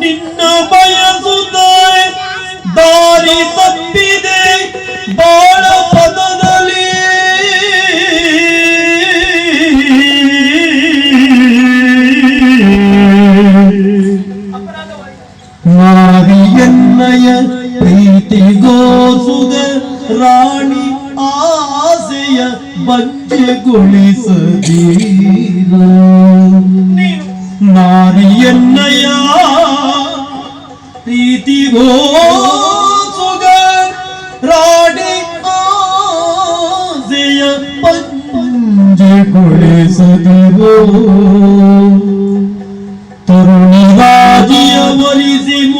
ನಿನ್ನ ಬಯಸುತ್ತ ದಾರಿ ತಪ್ಪಿದೆ. ಬಾಳ മാവിയന്മയ പ്രീതി ഗോസുത റാണി ആസയ ബഞ്ചുളിസീര മാറിയന്നയ പ്രീതി ഗോസുത റാണി ആസയ പഞ്ചുളിസീരോ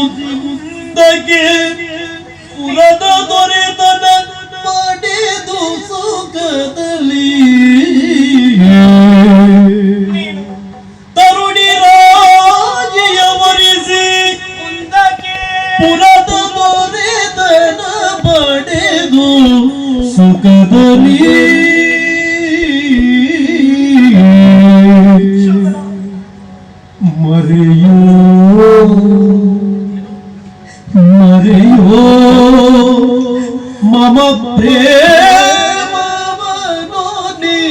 ಮುಂದಕ್ಕೆ ಪುರದ ದೊರೆತನ ಪಡೆದು ಸುಖದಲ್ಲಿ. ತರುಣಿ ರಾಜಿಯ ಒಲಿಸಿ ಮುಂದಕ್ಕೆ ಪುರದ ದೊರೆತನ ಪಡೆದು ಸುಖದಲ್ಲಿ. ಮರೆಯೋ মম প্রেম মনি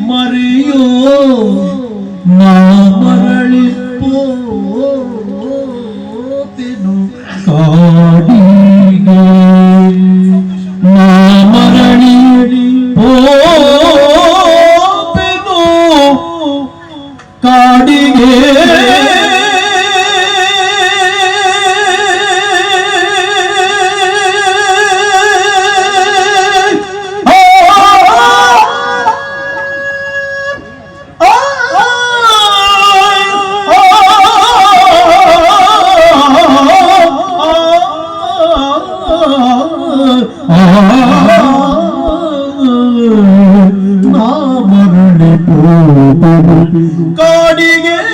মরিও না মরলি তেনু কাডি গে না মরলি পো তেনু কাডি গে കോടികൾ